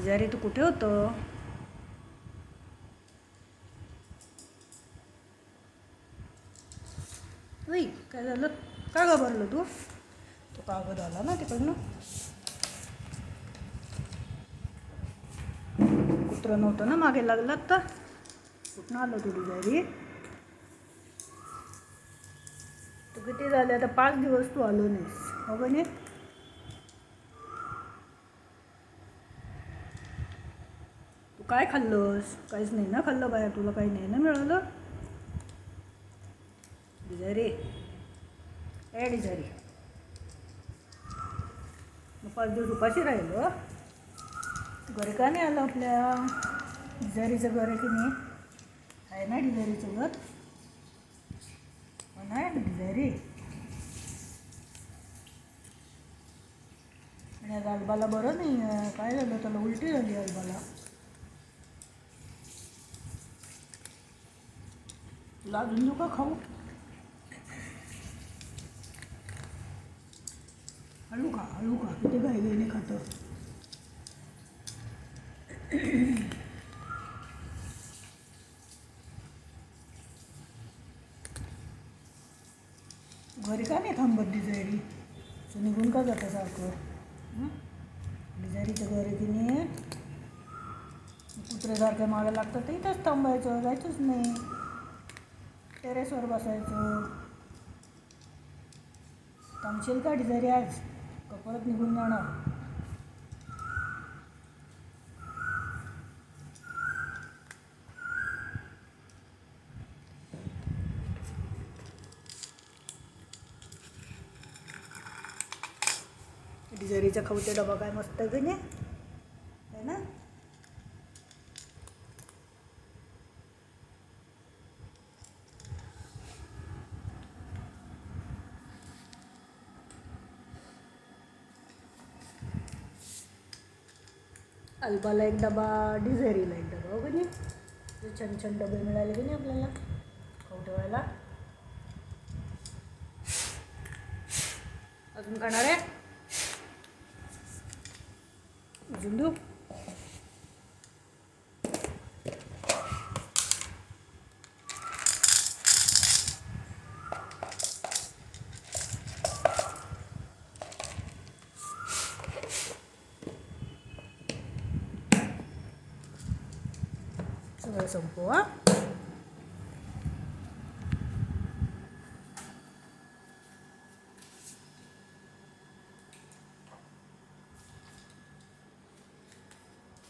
डिजारी तू कुठे होतं? नाही काय झालं? का घाबरलो तू? तो कागद आला ना तिकडनं? कुत्र नव्हतं ना मागे लागलं तर? कुठनं आलं तू डिजारी तू किती झाले? आता पाच दिवस तू आलो नाहीस हो का नाही? काय खाल्लंस काहीच नाही ना खाल्लं बाहेर तुला काही नाही ना मिळालं? डिझारी ए डिझारी मग पाच दिवस उपाशी राहिलो. घरी का नाही आलं आपल्या? डिझारीचं घर आहे की नाही? आहे ना डिझारीचं घर? हो ना डिझारी आणि आज अल्बाला बरं नाही आहे काय झालं? त्याला उलटी झाली अल्बाला तुला देऊ का खाऊ? हळू का हळू का किती घाई खातं. घरी का नाही थांबत डिझायरी? तू निघून का जातं सारखं? डिझायरीच्या डिझायरीचं घर आहे की नाही? कुत्र्यासारखं मागं लागतं. तर इथंच थांबायचं जायचंच नाही. टेरेसवर बसायचं. थांबशील का डिझायरी आज? का परत निघून जाणार? डिझरीचा खाऊचा डबा काय मस्त आहे की नाही आहे ना अल्बाला एक डबा डिझेरीला एक डबा हो की नाही? छान छान डबे मिळाले की नाही आपल्याला? खाऊ ठेवायला अजून खाणार आहे? अजून देऊ? सगळं संपवा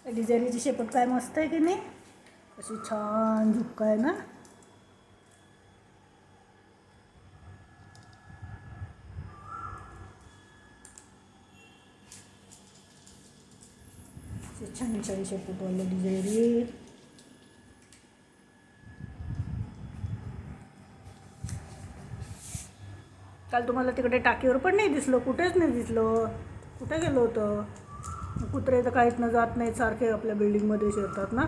डिझाईनची शेपट काय मस्त आहे की नाही अशी छान झुक्का आहे ना अशी छान छान शेपूटवालं डिझायरी काल तुम्हाला तिकडे टाकीवर पण नाही दिसलं कुठेच नाही दिसलं. कुठे गेलं होतं? कुत्रे तर काहीच न जात नाहीत सारखे आपल्या बिल्डिंगमध्ये शिरतात ना.